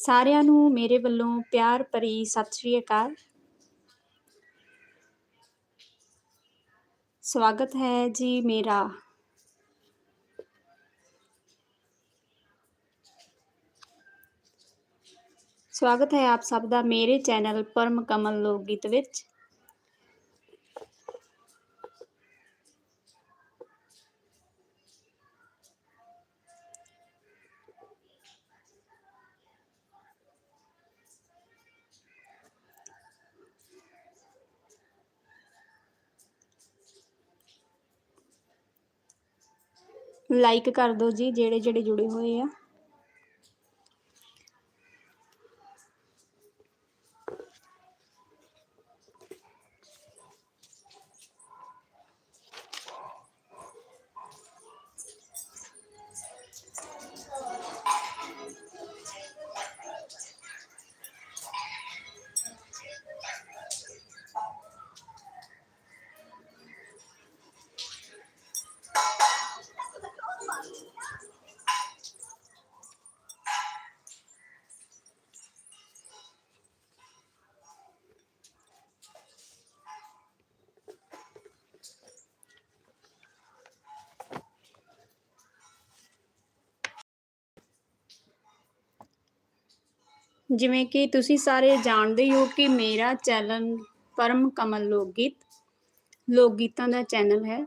ਸਾਰਿਆਂ ਨੂੰ ਮੇਰੇ ਵੱਲੋਂ ਪਿਆਰ ਭਰੀ ਸਤਿ ਸ਼੍ਰੀ ਅਕਾਲ। ਸਵਾਗਤ ਹੈ ਜੀ ਮੇਰਾ। ਸਵਾਗਤ ਹੈ ਆਪ ਸਭ ਦਾ ਮੇਰੇ ਚੈਨਲ ਪਰਮ ਕਮਲ ਲੋਕ ਗੀਤ ਵਿੱਚ। ਲਾਈਕ ਕਰ ਦਿਓ ਜੀ ਜਿਹੜੇ ਜਿਹੜੇ ਜੁੜੇ ਹੋਏ ਆ। ਜਿਵੇਂ ਕਿ ਤੁਸੀਂ ਸਾਰੇ ਜਾਣਦੇ ਹੋ ਕਿ ਮੇਰਾ ਚੈਨਲ ਪਰਮ ਕਮਲ ਲੋਕ ਗੀਤ ਲੋਕ ਗੀਤਾਂ ਦਾ ਚੈਨਲ ਹੈ।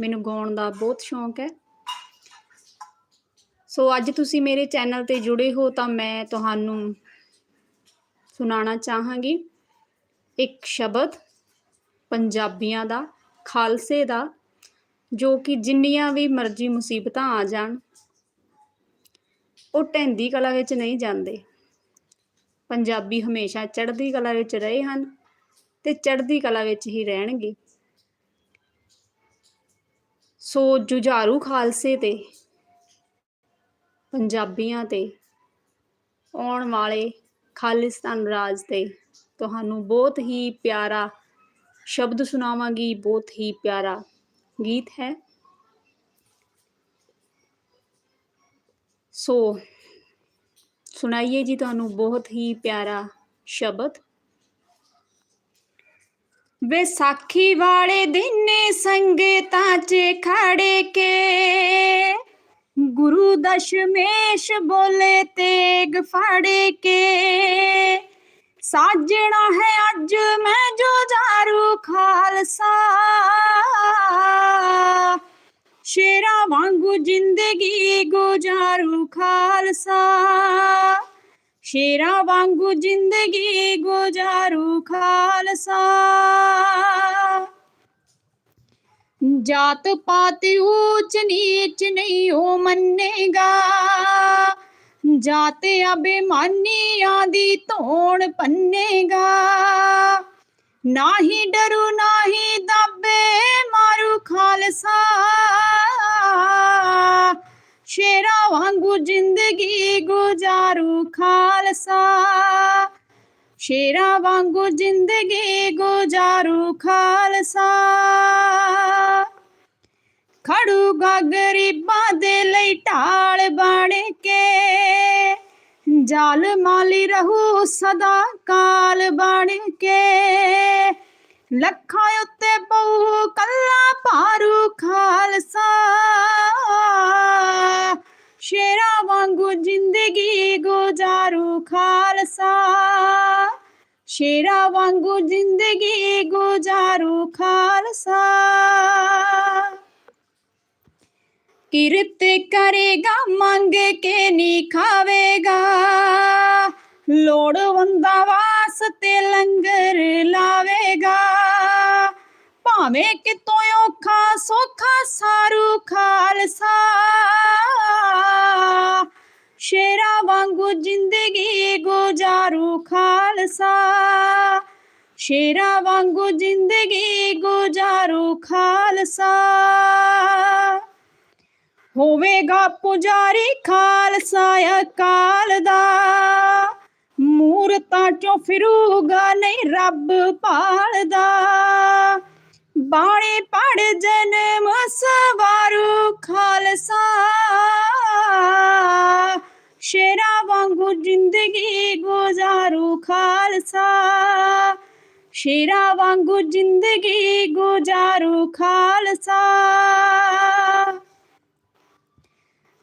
ਮੈਨੂੰ ਗਾਉਣ ਦਾ ਬਹੁਤ ਸ਼ੌਂਕ ਹੈ। ਸੋ ਅੱਜ ਤੁਸੀਂ ਮੇਰੇ ਚੈਨਲ ਤੇ ਜੁੜੇ ਹੋ ਤਾਂ ਮੈਂ ਤੁਹਾਨੂੰ ਸੁਣਾਉਣਾ ਚਾਹਾਂਗੀ। ਇੱਕ ਸ਼ਬਦ ਪੰਜਾਬੀਆਂ ਦਾ, ਖਾਲਸੇ ਦਾ, ਜੋ ਕਿ ਜਿੰਨੀਆਂ ਵੀ ਮਰਜ਼ੀ ਮੁਸੀਬਤਾਂ ਆ ਜਾਣ, ਉਹ ਢਹਿੰਦੀ ਕਲਾ ਵਿੱਚ ਨਹੀਂ ਜਾਂਦੇ। ਪੰਜਾਬੀ ਹਮੇਸ਼ਾ ਚੜ੍ਹਦੀ ਕਲਾ ਵਿੱਚ ਰਹੇ ਹਨ ਤੇ ਚੜ੍ਹਦੀ ਕਲਾ ਵਿੱਚ ਹੀ ਰਹਿਣਗੇ। ਸੋ ਜੁਝਾਰੂ ਖਾਲਸੇ ਤੇ, ਪੰਜਾਬੀਆਂ ਤੇ, ਆਉਣ ਵਾਲੇ ਖਾਲਿਸਤਾਨ ਰਾਜ ਤੇ ਤੁਹਾਨੂੰ ਬਹੁਤ ਹੀ ਪਿਆਰਾ ਸ਼ਬਦ ਸੁਣਾਵਾਂਗੀ, ਬਹੁਤ ਹੀ ਪਿਆਰਾ ਗੀਤ ਹੈ। ਸੋ ਸੁਣਾਈਏ ਜੀ ਤੁਹਾਨੂੰ ਬਹੁਤ ਹੀ ਪਿਆਰਾ ਸ਼ਬਦ। ਵਿਸਾਖੀ ਵਾਲੇ ਦਿਨ ਸੰਗਤਾਂ 'ਚ ਖੜੇ ਕੇ ਗੁਰੂ ਦਸ਼ਮੇਸ਼ ਬੋਲੇ ਤੇਗ ਫੜੇ ਕੇ ਸਾਜਣਾ ਹੈ ਅੱਜ ਮੈਂ ਜੋ ਜਾਰੂ ਖਾਲਸਾ। ਸ਼ੇਰਾਂ ਵਾਂਗੂ ਜ਼ਿੰਦਗੀ ਗੁਜ਼ਾਰੂ, ਖਾਲਸਾ। ਸ਼ੇਰਾਂ ਵਾਂਗੂ ਜ਼ਿੰਦਗੀ ਗੁਜ਼ਾਰੂ, ਖਾਲਸਾ। ਜਾਤ ਪਾਤ ਊਚ ਨੀਚ ਨਹੀਂ ਉਹ ਮੰਨੇਗਾ। ਜਾਤ ਅਭਿਮਾਨੀਆਂ ਦੀ ਧੋਣ ਪੰਨੇਗਾ। ਨਾਹੀ ਡਰੂ, ਨਾਹੀ ਦਾਬੇ ਮਾਰੂ, ਖਾਲਸਾ। ਜ਼ਿੰਦਗੀ ਗੁਜ਼ਾਰੂ ਖਾਲਸਾ। ਸ਼ੇਰਾਂ ਵਾਂਗੂ ਜ਼ਿੰਦਗੀ ਗੁਜ਼ਾਰੂ ਖਾਲਸਾ। ਖੜੂਗਾ ਗਰੀਬਾਂ ਦੇ ਲਈ ਢਾਲ ਬਣ ਕੇ, ਜਾਲ ਮਾਲੀ ਰਹੂ ਸਦਾ ਕਾਲ ਬਣ ਕੇ। ਲੱਖਾਂ ਉੱਤੇ ਬਹੁ ਕੱਲਾ ਭਾਰੂ ਖਾਲਸਾ। ਸ਼ੇਰਾਂ ਵਾਂਗੂ ਜ਼ਿੰਦਗੀ ਗੁਜ਼ਾਰੂ, ਖਾਲਸਾ। ਸ਼ੇਰਾਂ ਵਾਂਗੂ ਜ਼ਿੰਦਗੀ ਗੁਜ਼ਾਰੂ, ਖਾਲਸਾ। ਕਿਰਤ ਕਰੇਗਾ, ਮੰਗ ਕੇ ਨਹੀਂ ਖਾਵੇਗਾ। ਲੋੜਵੰਦਾ ਵਾਸਤੇ ਲੰਗਰ ਲਾਵੇਗਾ। ਭਾਵੇਂ ਕਿਤੋਂ ਔਖਾ, ਸੋਖਾ ਸਾਰੂ ਖਾਲਸਾ। ਸ਼ੇਰਾਂ ਵਾਂਗੂ ਜ਼ਿੰਦਗੀ ਗੁਜ਼ਾਰੂ ਖਾਲਸਾ। ਸ਼ੇਰਾਂ ਵਾਂਗੂ ਜ਼ਿੰਦਗੀ ਗੁਜ਼ਾਰੂ ਖਾਲਸਾ। ਹੋਵੇਗਾ ਪੁਜਾਰੀ ਖਾਲਸਾ ਅਕਾਲ ਦਾ। ਮੂਰਤਾਂ ਚੋਂ ਫਿਰੂਗਾ ਨਹੀਂ ਰੱਬ ਪਾਲਦਾ ਬਾਣੀ ਪੜ ਜਨਮ ਸਵਾਰੂ ਖਾਲਸਾ। ਸ਼ੇਰਾ ਵਾਂਗੂ ਜ਼ਿੰਦਗੀ ਗੁਜ਼ਾਰੂ ਖਾਲਸਾ। ਸ਼ੇਰਾਂ ਵਾਂਗੂ ਜ਼ਿੰਦਗੀ ਗੁਜ਼ਾਰੂ ਖਾਲਸਾ।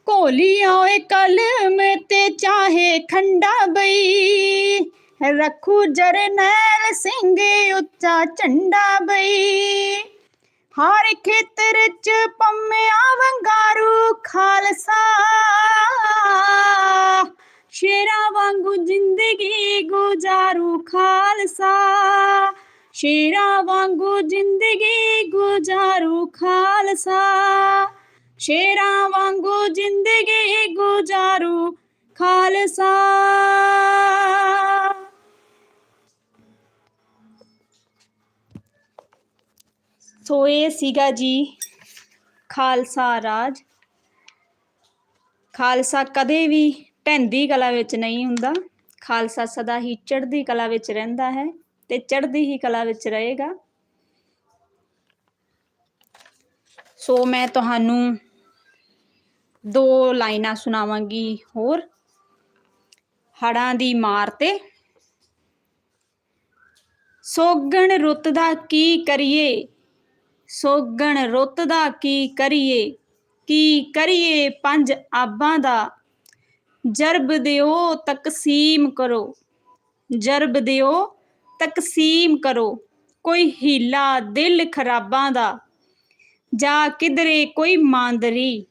ਕੋਲੀਆਂ ਓਏ ਕਲਮ ਤੇ ਚਾਹੇ ਖੰਡਾ ਬਈ। ਰੱਖੂ ਜਰਨੈਲ ਸਿੰਘ ਉੱਚਾ ਝੰਡਾ ਬਈ। ਹਰ ਖੇਤਰ ਚ ਪੰਮਿਆ ਵੰਗਾਰੂ ਖਾਲਸਾ। ਸ਼ੇਰਾਂ ਵਾਂਗੂ ਜ਼ਿੰਦਗੀ ਗੁਜ਼ਾਰੂ ਖਾਲਸਾ। ਸ਼ੇਰਾਂ ਵਾਂਗੂ ਜ਼ਿੰਦਗੀ ਗੁਜ਼ਾਰੂ ਖਾਲਸਾ। ਸ਼ੇਰਾਂ ਵਾਂਗੂ ਜ਼ਿੰਦਗੀ ਗੁਜ਼ਾਰੂ ਖਾਲਸਾ। ਸੋ ਇਹ ਸੀਗਾ ਜੀ। ਖਾਲਸਾ ਰਾਜ। ਖਾਲਸਾ ਕਦੇ ਵੀ ਢਹਿੰਦੀ ਕਲਾ ਵਿੱਚ ਨਹੀਂ ਹੁੰਦਾ। ਖਾਲਸਾ ਸਦਾ ਹੀ ਚੜ੍ਹਦੀ ਕਲਾ ਵਿੱਚ ਰਹਿੰਦਾ ਹੈ ਤੇ ਚੜ੍ਹਦੀ ਹੀ ਕਲਾ ਵਿੱਚ ਰਹੇਗਾ। ਸੋ ਮੈਂ ਤੁਹਾਨੂੰ ਦੋ ਲਾਈਨਾਂ ਸੁਣਾਵਾਂਗੀ ਹੋਰ। ਹੜਾਂ ਦੀ ਮਾਰ ਤੇ। ਸੋਗਣ ਰੁੱਤ ਦਾ ਕੀ ਕਰੀਏ? ਸੋਗਣ ਰੁੱਤ ਦਾ ਕੀ ਕਰੀਏ? ਕੀ ਕਰੀਏ ਪੰਜ ਆਬਾਂ ਦਾ? ਜਰਬ ਦਿਓ ਤਕਸੀਮ ਕਰੋ। ਜਰਬ ਦਿਓ ਤਕਸੀਮ ਕਰੋ। ਕੋਈ ਹੀਲਾ ਦਿਲ ਖਰਾਬਾਂ ਦਾ। ਜਾਂ ਕਿਧਰੇ ਕੋਈ ਮਾਂਦਰੀ।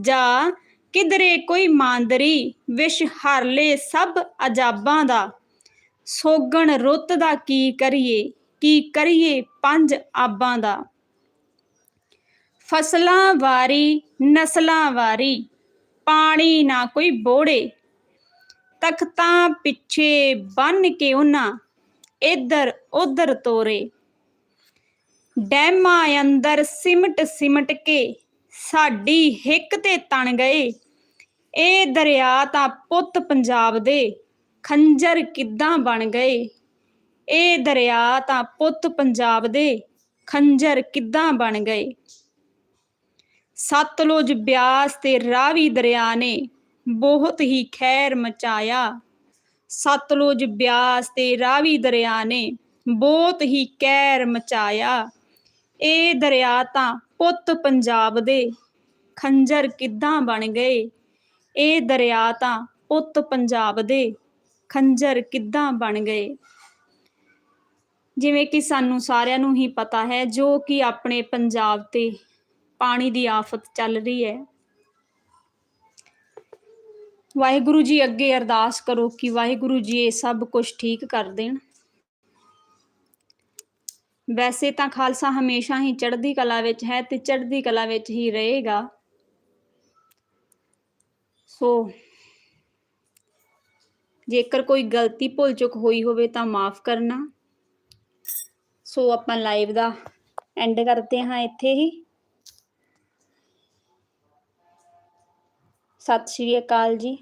ਜਾਂ ਕਿਧਰੇ ਕੋਈ ਮਾਂਦਰੀ, ਵਿਸ਼ ਹਰਲੇ ਸਭ ਅਜਾਬਾਂ ਦਾ। ਸੋਗਣ ਰੁੱਤ ਦਾ ਕੀ ਕਰੀਏ? ਕੀ ਕਰੀਏ ਪੰਜ ਆਬਾਂ ਦਾ? ਫਸਲਾਂ ਵਾਰੀ, ਨਸਲਾਂ ਵਾਰੀ, ਪਾਣੀ ਨਾ ਕੋਈ ਬੋੜੇ। ਤਖਤਾਂ ਪਿੱਛੇ ਬੰਨ ਕੇ ਉਹਨਾਂ ਇੱਧਰ ਉੱਧਰ ਤੋਰੇ। ਡੈਮਾਂ ਅੰਦਰ ਸਿਮਟ ਸਿਮਟ ਕੇ ਸਾਡੀ ਹਿੱਕ ਤੇ ਤਣ ਗਏ। ਇਹ ਦਰਿਆ ਤਾਂ ਪੁੱਤ ਪੰਜਾਬ ਦੇ ਖੰਜਰ ਕਿੱਦਾਂ ਬਣ ਗਏ? ਇਹ ਦਰਿਆ ਤਾਂ ਪੁੱਤ ਪੰਜਾਬ ਦੇ ਖੰਜਰ ਕਿੱਦਾਂ ਬਣ ਗਏ? ਸਤਲੁਜ ਬਿਆਸ ਤੇ ਰਾਵੀ ਦਰਿਆ ਨੇ ਬਹੁਤ ਹੀ ਖੈਰ ਮਚਾਇਆ। ਸਤਲੁਜ ਬਿਆਸ ਤੇ ਰਾਵੀ ਦਰਿਆ ਨੇ ਬਹੁਤ ਹੀ ਕਹਿਰ ਮਚਾਇਆ। ਇਹ ਦਰਿਆ ਤਾਂ ਪੁੱਤ ਪੰਜਾਬ ਦੇ ਖੰਜਰ ਕਿੱਦਾਂ ਬਣ ਗਏ? ਇਹ ਦਰਿਆ ਤਾਂ ਪੁੱਤ ਪੰਜਾਬ ਦੇ ਖੰਜਰ ਕਿੱਦਾਂ ਬਣ ਗਏ? ਜਿਵੇਂ ਕਿ ਸਾਨੂੰ ਸਾਰਿਆਂ ਨੂੰ ਹੀ ਪਤਾ ਹੈ, ਜੋ ਕਿ ਆਪਣੇ ਪੰਜਾਬ ਤੇ ਪਾਣੀ ਦੀ ਆਫਤ ਚੱਲ ਰਹੀ ਹੈ। ਵਾਹਿਗੁਰੂ ਜੀ ਅੱਗੇ ਅਰਦਾਸ ਕਰੋ ਕਿ ਵਾਹਿਗੁਰੂ ਜੀ ਇਹ ਸਭ ਕੁਝ ਠੀਕ ਕਰ ਦੇਣ। ਵੈਸੇ ਤਾਂ ਖਾਲਸਾ ਹਮੇਸ਼ਾ ਹੀ ਚੜ੍ਹਦੀ ਕਲਾ ਵਿੱਚ ਹੈ ਤੇ ਚੜ੍ਹਦੀ ਕਲਾ ਵਿੱਚ ਹੀ ਰਹੇਗਾ। ਸੋ ਜੇਕਰ ਕੋਈ ਗਲਤੀ ਭੁੱਲ ਚੁੱਕ ਹੋਈ ਹੋਵੇ ਤਾਂ ਮਾਫ ਕਰਨਾ। ਸੋ ਆਪਾਂ ਲਾਈਵ ਦਾ ਐਂਡ ਕਰਦੇ ਹਾਂ ਇੱਥੇ ਹੀ। ਸਤਿ ਸ਼੍ਰੀ ਅਕਾਲ ਜੀ।